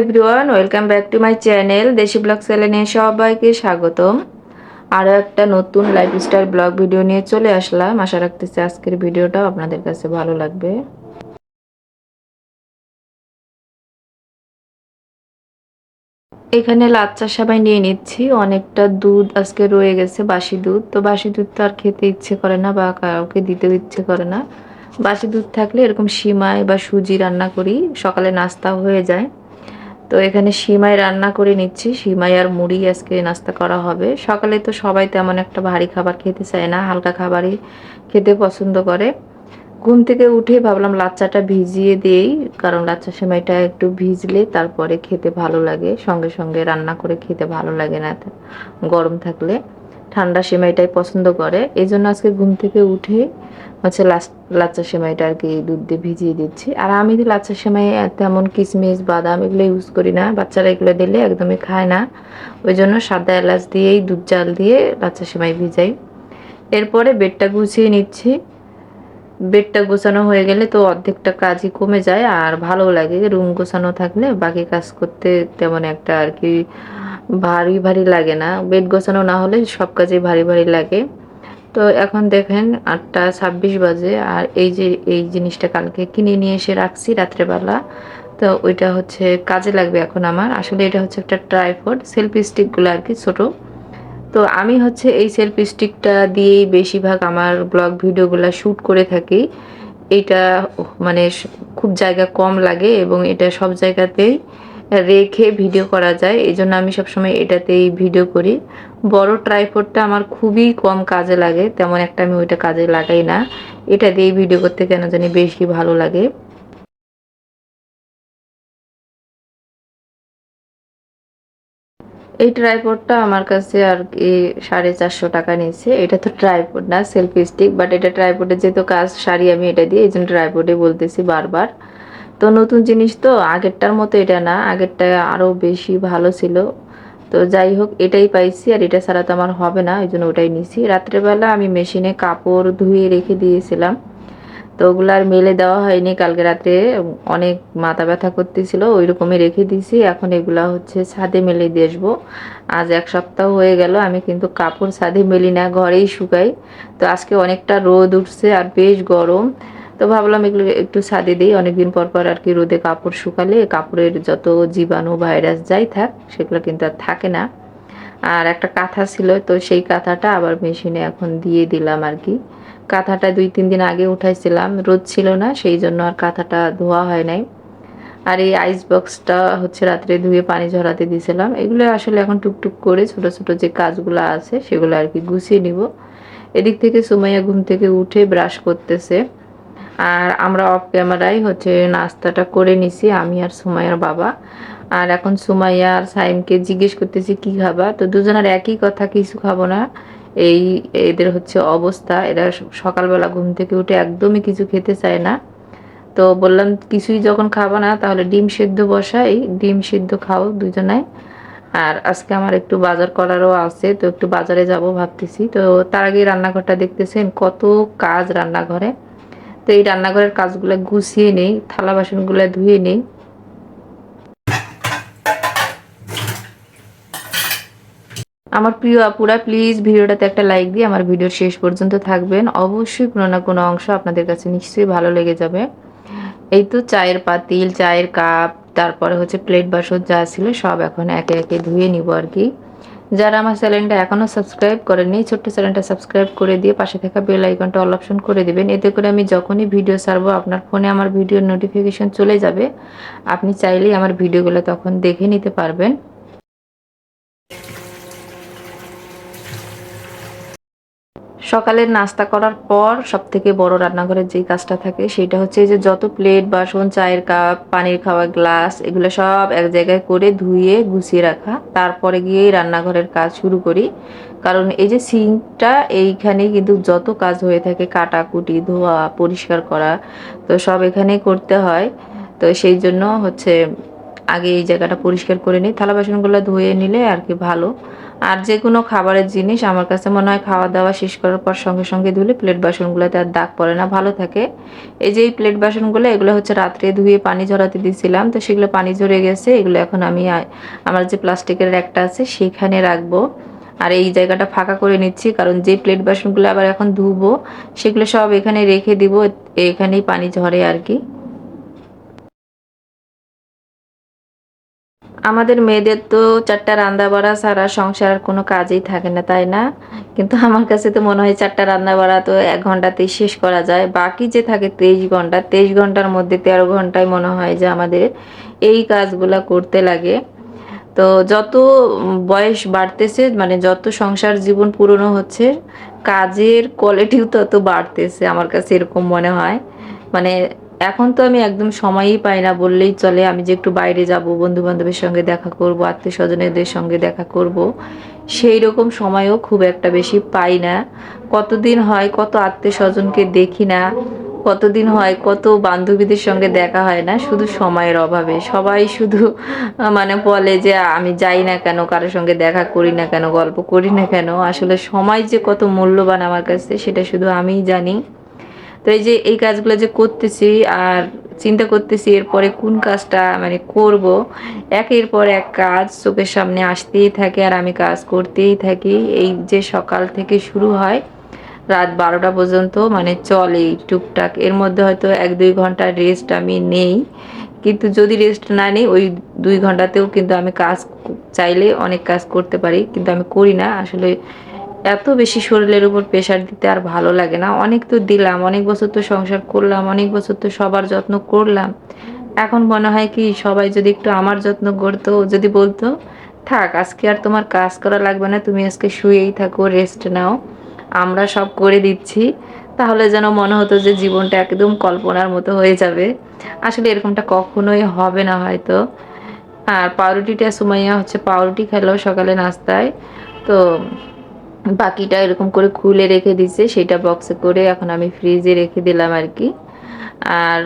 Everyone, welcome back to my channel Deshi blog চ্যানেলে সবাইকে স্বাগতম। আরও একটা নতুন লাইফস্টাইল ব্লগ ভিডিও নিয়ে চলে আসলাম। আশা রাখতেছি আজকের ভিডিওটাও আপনাদের কাছে ভালো লাগবে। এখানে লাচ্চা সবাই নিয়ে নিচ্ছি। অনেকটা দুধ আজকে রয়ে গেছে, বাসি দুধ। তো বাসি দুধ তো আর খেতে ইচ্ছে করে না বা কাউকে দিতেও ইচ্ছে করে না। বাসি দুধ থাকলে এরকম সিমাই বা সুজি রান্না করি। সকালে নাস্তা হয়ে যায়। তো এখানে সিমাই রান্না করে নিচ্ছি। সিমাই আর মুড়ি আজকে নাস্তা করা হবে। সকালে তো সবাই তেমন একটা ভারী খাবার খেতে চায় না, হালকা খাবারই খেতে পছন্দ করে। ঘুম থেকে উঠে ভাবলাম লাচ্চাটা ভিজিয়ে দিই, কারণ লাচ্চা সেমাইটা একটু ভিজলে তারপরে খেতে ভালো লাগে। সঙ্গে সঙ্গে রান্না করে খেতে ভালো লাগে না গরম থাকলে। ঠান্ডা সেমাইটাই পছন্দ করে। এই জন্য আজকে ঘুম থেকে উঠে হচ্ছে লাচ্চা সেমাইটা আর কি দুধ দিয়ে ভিজিয়ে দিচ্ছি। আর আমি লাচ্চা সেমাই তেমন কিশমিশ বাদাম এগুলো ইউজ করি না। বাচ্চারা এগুলো দিলে একদমই খায় না। ওই জন্য সাদা এলাচ দিয়েই, দুধ জাল দিয়ে লাচ্চা সেমাই ভিজাই। এরপরে বেডটা গুছিয়ে নিচ্ছি। বেডটা গোছানো হয়ে গেলে তো অর্ধেকটা কাজই কমে যায়। আর ভালো লাগে, রুম গোছানো থাকলে বাকি কাজ করতে তেমন একটা আর কি ভারী ভারী লাগে না। বেড গোছানো না হলে সব কাজেই ভারী ভারী লাগে। তো এখন দেখেন আটটা ছাব্বিশ বাজে আর এই যে, এই জিনিসটা কালকে কিনে নিয়ে এসে রাখছি রাত্রেবেলা। তো ওইটা হচ্ছে কাজে লাগবে এখন আমার। আসলে এটা হচ্ছে একটা ট্রাইফোড সেলফি স্টিকগুলো আর কি ছোটো। তো আমি হচ্ছে এই সেলফি স্টিকটা দিয়েই বেশিরভাগ আমার ব্লগ ভিডিওগুলো শ্যুট করে থাকি। এটা মানে খুব জায়গা কম লাগে এবং এটা সব জায়গাতেই রেখে ভিডিও করা যায়, এই জন্য আমি সবসময় এটাতেই ভিডিও করি। বড় ট্রাইপডটা আমার খুবই কম কাজে লাগে, তেমন একটা আমি ওইটা কাজে লাগাই না। এটা দিয়েই ভিডিও করতে কেন জানি বেশি ভালো লাগে। এই ট্রাইপডটা আমার কাছে আর কি সাড়ে চারশো টাকা নিয়েছে। এটা তো ট্রাইপড না, সেলফি স্টিক বাট এটা ট্রাইপডের যেহেতু কাজ সারি আমি এটা দিয়ে, এই জন্য ট্রাইপডে বলতেছি বারবার। তো নতুন জিনিস তো, আগেরটার মতো এটা না, আগেরটা আরও বেশি ভালো ছিল। তো যাই হোক, এটাই পাইছি আর এটা ছাড়া তো আমার হবে না, ওই জন্য ওটাই নিছি। রাত্রেবেলা আমি মেশিনে কাপড় ধুয়ে রেখে দিয়েছিলাম। তো ওগুলো আর মেলে দেওয়া হয়নি, কালকে রাতে অনেক মাথা ব্যথা করতেছিল ওই রকমই রেখে দিয়েছি। এখন এগুলা হচ্ছে ছাদে মেলে দিয়ে আসব। আজ এক সপ্তাহ হয়ে গেল, আমি কিন্তু কাপড় ছাদে মেলি না, ঘরেই শুকাই। তো আজকে অনেকটা রোদ উঠছে আর বেশ গরম। তো ভাবলাম এগুলো একটু ছাদে দিই। অনেকদিন পর পর আর কি রোদে কাপড় শুকালে, কাপড়ের যত জীবাণু ভাইরাস যাই থাক, সেগুলো কিন্তু আর থাকে না। আর একটা কাঁথা ছিল, তো সেই কাঁথাটা আবার মেশিনে এখন দিয়ে দিলাম আর কি। কাঁথাটা দুই তিন দিন আগে উঠাইছিলাম, রোদ ছিল না, সেই জন্য আর কাঁথাটা ধোয়া হয় নাই। আর এই আইস বক্সটা হচ্ছে রাত্রে ধুয়ে পানি ঝরাতে দিয়েছিলাম এগুলো আসলে এখন টুকটুক করে ছোট ছোট যে কাজগুলো আছে, সেগুলো আর কি গুছিয়ে নিব। এদিক থেকে সুমাইয়া ঘুম থেকে উঠে ব্রাশ করতেছে। আর আমরা অফ ক্যামেরায় হচ্ছে নাস্তাটা করে নিছি, আমি আর সুমাইয়ার বাবা। আর এখন সুমাইয়া আর সাইমকে জিজ্ঞেস করতেছি, কি খাবা? তো দুজনের একই কথা, কিছু খাব না। এই এদের হচ্ছে অবস্থা। এরা সকালবেলা ঘুম থেকে উঠে একদমই কিছু খেতে চায় না। তো বললাম, কিছুই যখন খাব না, তাহলে ডিম সিদ্ধ বসাই। ডিম সিদ্ধ খাও দুজনায় আর আজকে আমার একটু বাজার করারও আছে, তো একটু বাজারে যাব ভাবতেছি। তো তার আগে রান্নাঘরটা দেখতেছেন, কত কাজ রান্নাঘরে। তো এই রান্নাঘরের কাজগুলো গুছিয়ে নেই, থালা বাসনগুলো ধুয়ে নেই। আমার প্রিয় আপুরা প্লিজ ভিডিওটাতে একটা লাইক দিয়ে আমার ভিডিওর শেষ পর্যন্ত থাকবেন। অবশ্যই কোনো না কোনো অংশ আপনাদের কাছে নিশ্চয়ই ভালো লেগে যাবে। এই তো চায়ের পাতিল, চায়ের কাপ তারপরে হচ্ছে প্লেট বাসন যা ছিল সব এখন একে একে ধুয়ে নিব আর কি। যারা আমার চ্যানেলটা এখনও সাবস্ক্রাইব করেনি ছোট্ট চ্যানেলটা সাবস্ক্রাইব করে দিয়ে পাশে থাকা বেল আইকনটা অল অপশন করে দেবেন। এতে করে আমি যখনই ভিডিও ছাড়বো, আপনার ফোনে আমার ভিডিওর নোটিফিকেশন চলে যাবে। আপনি চাইলেই আমার ভিডিওগুলো তখন দেখে নিতে পারবেন। সকালের নাস্তা করার পর সব থেকে বড় রান্নাঘরের যেই কাজটা থাকে সেটা হচ্ছে যে যত প্লেট বাসন, চায়ের কাপ পানির খাওয়া গ্লাস এগুলো সব এক জায়গায় করে ধুয়ে গুছিয়ে রাখা। তারপরে গিয়েই রান্নাঘরের কাজ শুরু করি। কারণ এই যে সিঙ্কটা এইখানেই কিন্তু যত কাজ হয়ে থাকে, কাটাকুটি, ধোয়া, পরিষ্কার করা, তো সব এখানেই করতে হয়। তো সেই জন্য হচ্ছে আগে এই জায়গাটা পরিষ্কার করে নিই। থালা বাসনগুলো ধুয়ে নিলে আর কি ভালো। আর যে কোনো খাবারের জিনিস আমার কাছে মনে হয় খাওয়া দাওয়া শেষ করার পর সঙ্গে সঙ্গে ধুলে প্লেট বাসনগুলোতে আর দাগ পড়ে না, ভালো থাকে। এই যে এই প্লেট বাসনগুলো, এগুলো হচ্ছে রাত্রে ধুয়ে পানি ঝরাতে দিয়েছিলাম তো সেগুলো পানি ঝরে গেছে, এগুলো এখন আমি আমার যে প্লাস্টিকের একটা আছে সেখানে রাখব। আর এই জায়গাটা ফাঁকা করে নিচ্ছি, কারণ যে প্লেট বাসনগুলো আবার এখন ধুবো, সেগুলো সব এখানে রেখে দিব এখানেই পানি ঝরে আর কি। আমাদের মেয়েদের তো চারটা রান্না বাড়া ছাড়া সংসার কোনো কাজেই থাকে না, তাই না? কিন্তু আমার কাছে তো মনে হয় চারটা রান্না বাড়া তো এক ঘন্টাতেই শেষ করা যায়। বাকি যে থাকে তেইশ ঘণ্টা, তেইশ ঘণ্টার মধ্যে তেরো ঘন্টায় মনে হয় যে আমাদের এই কাজগুলা করতে লাগে। তো যত বয়স বাড়তেছে মানে যত সংসার জীবন পুরনো হচ্ছে, কাজের কোয়ালিটিও তত বাড়তেছে, আমার কাছে এরকম মনে হয়। মানে এখন তো আমি একদম সময়ই পাই না বললেই চলে। আমি যে একটু বাইরে যাব বন্ধু বান্ধবের সঙ্গে দেখা করব আত্মীয় স্বজনেদের সঙ্গে দেখা করব, সেই রকম সময়ও খুব একটা বেশি পাই না। কতদিন হয় কত আত্মীয় স্বজনকে দেখি না, কতদিন হয় কত বান্ধবীদের সঙ্গে দেখা হয় না, শুধু সময়ের অভাবে। সবাই শুধু মানে বলে যে আমি যাই না কেন, কারোর সঙ্গে দেখা করি না কেন, গল্প করি না কেন, আসলে সময় যে কত মূল্যবান আমার কাছে, সেটা শুধু আমিই জানি। তো এই যে এই কাজগুলো যে করতেছি আর চিন্তা করতেছি এরপরে কোন কাজটা মানে করব, একের পর এক কাজ চোখের সামনে আসতেই থাকে আর আমি কাজ করতেই থাকি। এই যে সকাল থেকে শুরু হয়, রাত বারোটা পর্যন্ত মানে চলে টুকটাক। এর মধ্যে হয়তো এক দুই ঘণ্টা রেস্ট আমি নেই, কিন্তু যদি রেস্ট না নিই ওই দুই ঘন্টাতেও কিন্তু আমি কাজ চাইলে অনেক কাজ করতে পারি, কিন্তু আমি করি না। আসলে এত বেশি শরীরের উপর প্রেশার দিতে আর ভালো লাগে না। অনেক তো দিলাম, অনেক বছর তো সংসার করলাম, অনেক বছর তো সবার যত্ন করলাম। এখন মনে হয় কি, সবাই যদি একটু আমার যত্ন করতো, যদি বলতো, থাক, আজকে আর তোমার কাজ করা লাগবে না, তুমি আজকে শুয়েই থাকো রেস্ট নাও, আমরা সব করে দিচ্ছি। তাহলে যেন মনে হতো যে জীবনটা একদম কল্পনার মতো হয়ে যাবে। আসলে এরকমটা কখনোই হবে না হয়তো। আর পাউরুটিটা সুমাইয়া হচ্ছে পাউরুটি খেলো সকালে নাস্তায়। তো বাকিটা এরকম করে খুলে রেখে দিছে, সেটা বক্সে করে এখন আমি ফ্রিজে রেখে দিলাম আর কি। আর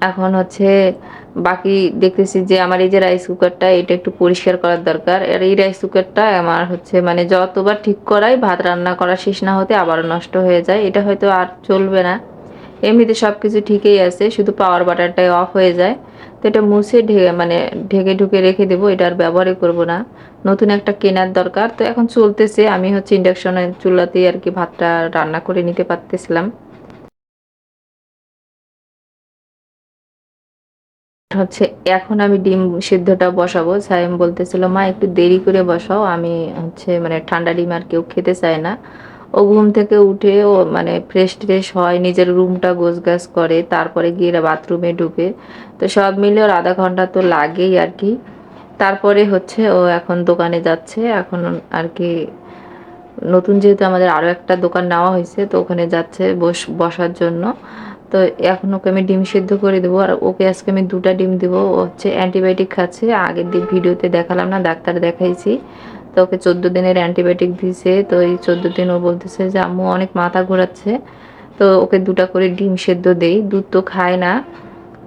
এখন হচ্ছে বাকি দেখতেছি যে আমার এই যে রাইস কুকারটা এটা একটু পরিষ্কার করার দরকার। আর এই রাইস কুকারটা আমার হচ্ছে মানে যতবার ঠিক করাই, ভাত রান্না করা শেষ না হতে আবারও নষ্ট হয়ে যায়। এটা হয়তো আর চলবে না। এমনিতে সব কিছু ঠিকই আছে, শুধু পাওয়ার বাটারটাই অফ হয়ে যায়। তো এটা মুছে ঢেকে মানে ঢেকে ঢুকে রেখে দেবো, এটা আর ব্যবহারই করব না। নতুন একটা কেনার দরকার। তো এখন চলতেছে, আমি হচ্ছে ইন্ডাকশনের চুলাতেই আর কি ভাতটা রান্না করে নিতে পারতেছিলাম। হচ্ছে এখন আমি ডিম সিদ্ধটা বসাবো। সাইম বলতেছিল, মা, একটু দেরি করে বসাও। আমি হচ্ছে মানে ঠান্ডা ডিম আর কেউ খেতে চায় না। ও ঘুম থেকে উঠে ও মানে ফ্রেশ ট্রেশ হয়, নিজের রুমটা গাছ করে, তারপরে গিয়ে বাথরুমে ঢুকে। তো সব মিলে ওর আধা ঘণ্টা তো লাগেই আর কি। তারপরে হচ্ছে ও এখন দোকানে যাচ্ছে, এখন আর কি নতুন যেহেতু আমাদের আরও একটা দোকান নেওয়া হয়েছে, তো ওখানে যাচ্ছে বস, বসার জন্য। তো এখন ওকে আমি ডিম সিদ্ধ করে দেবো, আর ওকে আজকে আমি দুটা ডিম দেবো। ও হচ্ছে অ্যান্টিবায়োটিক খাচ্ছে, আগের দিন ভিডিওতে দেখালাম না, ডাক্তার দেখাইছি। তো ওকে চোদ্দ দিনের অ্যান্টিবায়োটিক দিয়েছে তো এই চোদ্দ দিন ও বলতেছে যে, আম্মু, অনেক মাথা ঘোরাচ্ছে, তো ওকে দুটা করে ডিম সেদ্ধ দেই, দুধ তো খায় না।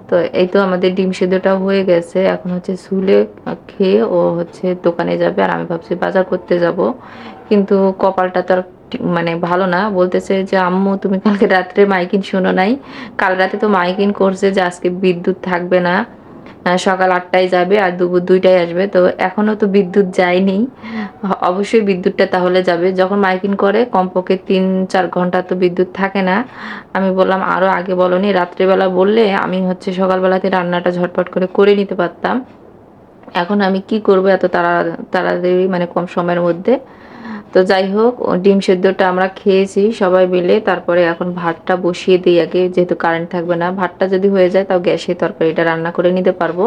তো এই তো আমাদের ডিম সেদ্ধটা হয়ে গেছে, এখন হচ্ছে সুলে খেয়ে ও হচ্ছে দোকানে যাবে, আর আমি ভাবছি বাজার করতে যাব। কিন্তু কপালটা তো মানে ভালো না, বলতেছে যে, আম্মু, তুমি কালকে রাত্রে মাইকিন শোনো নাই, কাল রাতে তো মাইকিন করছে যে, আজকে বিদ্যুৎ থাকবে না। সকাল আটটায় যাবে আর দুপুর দুইটায় আসবে। তো এখনও তো বিদ্যুৎ যায়নি। অবশ্যই বিদ্যুৎটা তাহলে যাবে। যখন মাইকিং করে, কমপক্ষে তিন, চার ঘণ্টা তো বিদ্যুৎ থাকে না। আমি বললাম আরও আগে বলনি, রাত্রেবেলা বললে আমি হচ্ছে সকালবেলাতে রান্নাটা ঝটপট করে করে নিতে পারতাম। এখন আমি কি করব এত তাড়া, তাড়াতাড়ি মানে কম সময়ের মধ্যে? তো যাই হোক ডিম সেদ্ধটা আমরা খেয়েছি, সবাই মিলে। তারপরে এখন ভাতটা বসিয়ে দিই আগে, যেহেতু কারেন্ট থাকবে না। ভাতটা যদি হয়ে যায়, তাও গ্যাসে তরকারিটা রান্না করে নিতে পারব।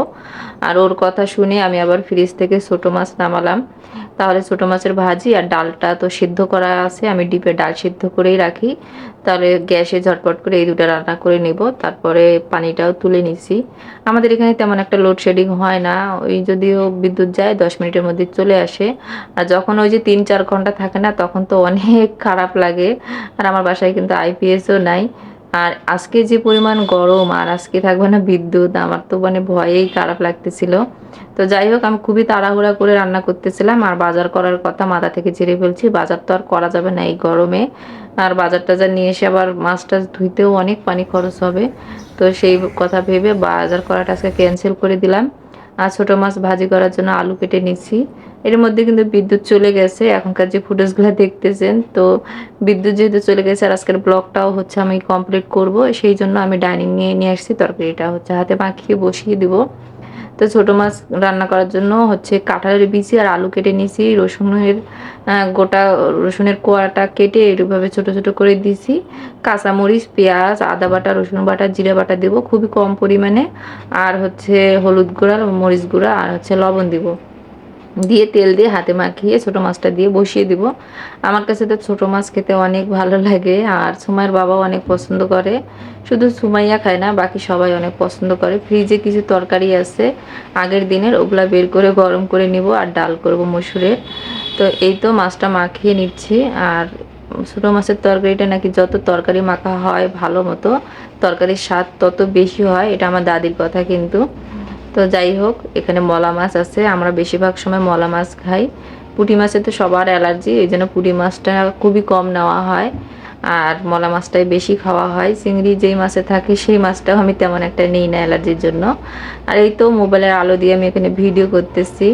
আর ওর কথা শুনে আমি আবার ফ্রিজ থেকে ছোটো মাছ নামালাম। তাহলে ছোটো মাছের ভাজি আর ডালটা তো সিদ্ধ করা আছে, আমি ডিপে ডাল সিদ্ধ করেই রাখি। তাহলে গ্যাসে ঝটপট করে এই দুটা রান্না করে নেব। তারপরে পানিটাও তুলে নিছি আমাদের এখানে তেমন একটা লোডশেডিং হয় না। ওই যদিও বিদ্যুৎ যায়, দশ মিনিটের মধ্যে চলে আসে। আর যখন ওই যে তিন চার ঘণ্টা থাকে না, তখন তো অনেক খারাপ লাগে। আর আমার বাসায় কিন্তু আইপিএসও নাই। আর আজকে যে পরিমাণ গরম, আর আজকে থাকবে না বিদ্যুৎ, আমার তো মানে ভয়েই খারাপ লাগতেছিল। তো যাই হোক, আমি খুবই তাড়াহুড়া করে রান্না করতেছিলাম, আর বাজার করার কথা মাথা থেকে ছেড়ে ফেলছি। বাজার তো আর করা যাবে না এই গরমে। আর বাজার টাজার নিয়ে এসে আবার মাছ টাছ ধুইতেও অনেক পানি খরচ হবে। তো সেই কথা ভেবে বাজার করাটা আজকে ক্যান্সেল করে দিলাম। আর ছোটো মাছ ভাজি করার জন্য আলু কেটে নিচ্ছি। এর মধ্যে কিন্তু বিদ্যুৎ চলে গেছে। এখনকার যে ফুটেজগুলো দেখতেছেন, তো বিদ্যুৎ যেহেতু চলে গেছে আর আজকের ব্লগটাও হচ্ছে আমি কমপ্লিট করব, সেই জন্য আমি ডাইনিং নিয়ে নিয়ে আসছি। তরকারিটা হচ্ছে হাতে মাখিয়ে বসিয়ে দিব। তো ছোটো মাছ রান্না করার জন্য হচ্ছে কাঁঠালের বিচি আর আলু কেটে নিয়েছি, রসুনের গোটা রসুনের কোয়াটা কেটে এরভাবে ছোট ছোট করে দিয়েছি। কাঁচামরিচ, পেঁয়াজ, আদা বাটা, রসুন বাটা, জিরা বাটা দেবো খুবই কম পরিমাণে। আর হচ্ছে হলুদ গুঁড়া, মরিচ গুঁড়া আর হচ্ছে লবণ দিব। দিয়ে তেল দিয়ে হাতে মাখিয়ে ছোটো মাছটা দিয়ে বসিয়ে দিব। আমার কাছে তো ছোটো মাছ খেতে অনেক ভালো লাগে আর সুমাইয়ের বাবাও অনেক পছন্দ করে। শুধু সুমাইয়া খায় না, বাকি সবাই অনেক পছন্দ করে। ফ্রিজে কিছু তরকারি আছে, আগের দিনের ওগুলা বের করে গরম করে নিব আর ডাল করব মসুরের তো এই তো মাছটা মাখিয়ে নিচ্ছি আর ছোটো মাছের তরকারিটা নাকি যত তরকারি মাখা হয় ভালো মতো, তরকারির স্বাদ তত বেশি হয়, এটা আমার দাদির কথা কিন্তু। তো যাই হোক, এখানে মলা মাছ আছে। আমরা বেশিরভাগ সময় মলা মাছ খাই। পুঁটি মাছে তো সবার অ্যালার্জি, এই জন্য পুঁটি মাছটা খুবই কম নেওয়া হয়। আর মলা মাছটাই বেশি খাওয়া হয়। চিংড়ি যেই মাছে থাকে, সেই মাছটাও আমি তেমন একটা নিই না অ্যালার্জির জন্য। আর এই তো মোবাইলের আলো দিয়ে আমি এখানে ভিডিও করতেছি।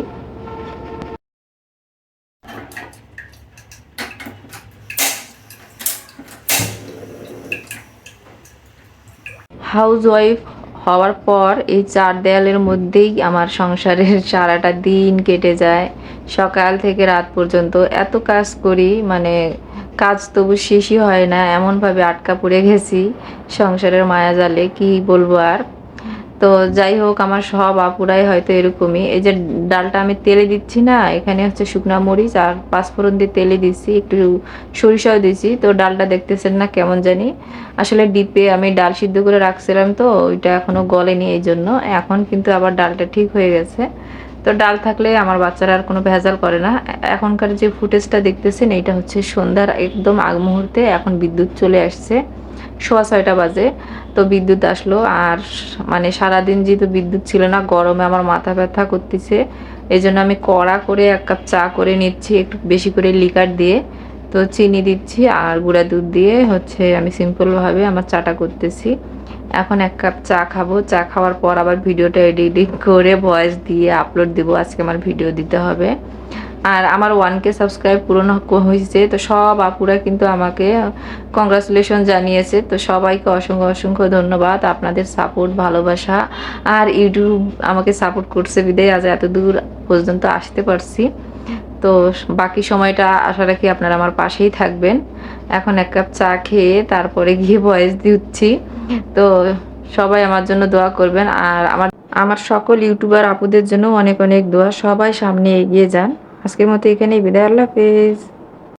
হাউস ওয়াইফ হওয়ার পর এই চার দেয়ালের মধ্যেই আমার সংসারের সারাটা দিন কেটে যায়। সকাল থেকে রাত পর্যন্ত এত কাজ করি মানে কাজ তবু শেষই হয় না, এমনভাবে আটকা পড়ে গেছি। সংসারের মায়া জালে কি বলব আর? তো যাই হোক, আমার সব আপুরাই হয়তো এরকমই। এই যে ডালটা আমি তেলে দিচ্ছি না, এখানে হচ্ছে শুকনো মরিচ আর পাঁচফোড়ন দিয়ে তেলে দিচ্ছি একটু সরিষাও দিচ্ছি তো ডালটা দেখতেছেন না কেমন জানি। আসলে ডিপে আমি ডাল সিদ্ধ করে রাখছিলাম তো, ওইটা এখনও গলেনি এই জন্য। এখন কিন্তু আবার ডালটা ঠিক হয়ে গেছে। তো ডাল থাকলে আমার বাচ্চারা আর কোনো ভেজাল করে না। এখনকার যে ফুটেজটা দেখতেছেন, এইটা হচ্ছে সন্ধ্যার একদম আগ মুহূর্তে এখন বিদ্যুৎ চলে আসছে। সোয়া ছয়টা বাজে, তো বিদ্যুৎ আসলো। আর মানে সারাদিন যেহেতু বিদ্যুৎ ছিল না, গরমে আমার মাথা ব্যথা করতেছে। এই জন্য আমি কড়া করে এক কাপ চা করে নিচ্ছি, একটু বেশি করে লিকার দিয়ে। তো চিনি দিচ্ছি আর গুঁড়া দুধ দিয়ে হচ্ছে আমি সিম্পলভাবে আমার চাটা করতেছি। এখন এক কাপ চা খাব। চা খাওয়ার পর আবার ভিডিওটা এডিটিং করে ভয়েস দিয়ে আপলোড দিব। আজকে আমার ভিডিও দিতে হবে। আর আমার ওয়ান কে সাবস্ক্রাইব পূরণ হয়েছে। তো সব আপুরা কিন্তু আমাকে কংগ্রাচুলেশন জানিয়েছে। তো সবাইকে অসংখ্য অসংখ্য ধন্যবাদ। আপনাদের সাপোর্ট ভালোবাসা আর ইউটিউব আমাকে সাপোর্ট করছে বিদায়। আজ এত দূর পর্যন্ত আসতে পারছি। তো বাকি সময়টা আশা রাখি আপনারা আমার পাশেই থাকবেন। এখন এক কাপ চা খেয়ে তারপরে গিয়ে ভয়েস দিচ্ছি। তো সবাই আমার জন্য দোয়া করবেন। আর আমার আমার সকল ইউটিউবার আপুদের জন্য অনেক অনেক দোয়া। সবাই সামনে এগিয়ে যান। আজকের মতো এখানেই বিদায়। আল্লাহ হাফেজ।